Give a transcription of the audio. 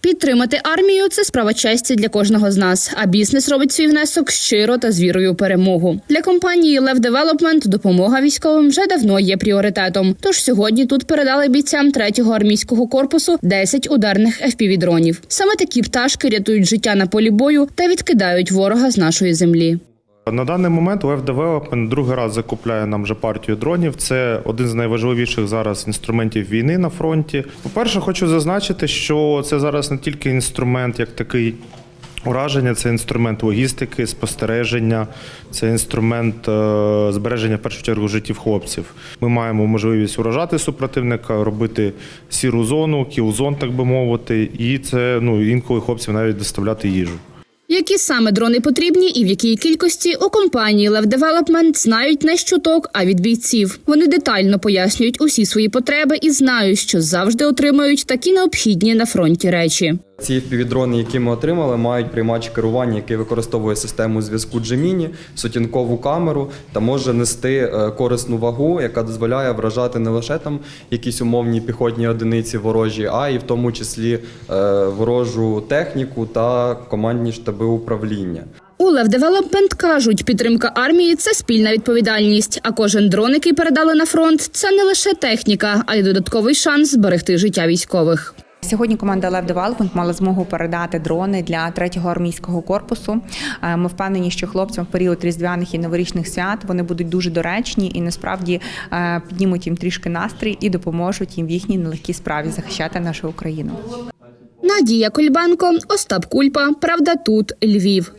Підтримати армію це справа честі для кожного з нас. А бізнес робить свій внесок щиро та з вірою у перемогу. Для компанії Лев Девелопмент допомога військовим вже давно є пріоритетом. Тож сьогодні тут передали бійцям 3-го армійського корпусу 10 ударних FPV-дронів. Саме такі пташки рятують життя на полі бою та відкидають ворога з нашої землі. На даний момент Web Development другий раз закупляє нам вже партію дронів. Це один з найважливіших зараз інструментів війни на фронті. По-перше, хочу зазначити, що це зараз не тільки інструмент як такий. Ураження це інструмент логістики, спостереження, це інструмент е, збереження в першу чергу життів хлопців. Ми маємо можливість уражати супротивника, робити сіру зону, кіл-зон, так би мовити, і це ну інколи хлопців навіть доставляти їжу. Які саме дрони потрібні і в якій кількості у компанії Лев Девелопмент знають не з чуток, а від бійців. Вони детально пояснюють усі свої потреби і знають, що завжди отримають такі необхідні на фронті речі. Ці FPV-дрони, які ми отримали, мають приймач керування, який використовує систему зв'язку Gemini, сутінкову камеру та може нести е, корисну вагу, яка дозволяє вражати не лише там якісь умовні піхотні одиниці ворожі, а й в тому числі е, ворожу техніку та командні штаби управління. У Лев Девелопмент кажуть, підтримка армії це спільна відповідальність. А кожен дрон, який передали на фронт, це не лише техніка, а й додатковий шанс зберегти життя військових. Сьогодні команда Лев Девелопмент мала змогу передати дрони для третього армійського корпусу. Е, Ми впевнені, що хлопцям в період різдвяних і новорічних свят вони будуть дуже доречні і насправді е, піднімуть їм трішки настрій і допоможуть їм в їхній нелегкій справі захищати нашу Україну. Надія Кольбанко, Остап Кульпа. Правда, тут Львів.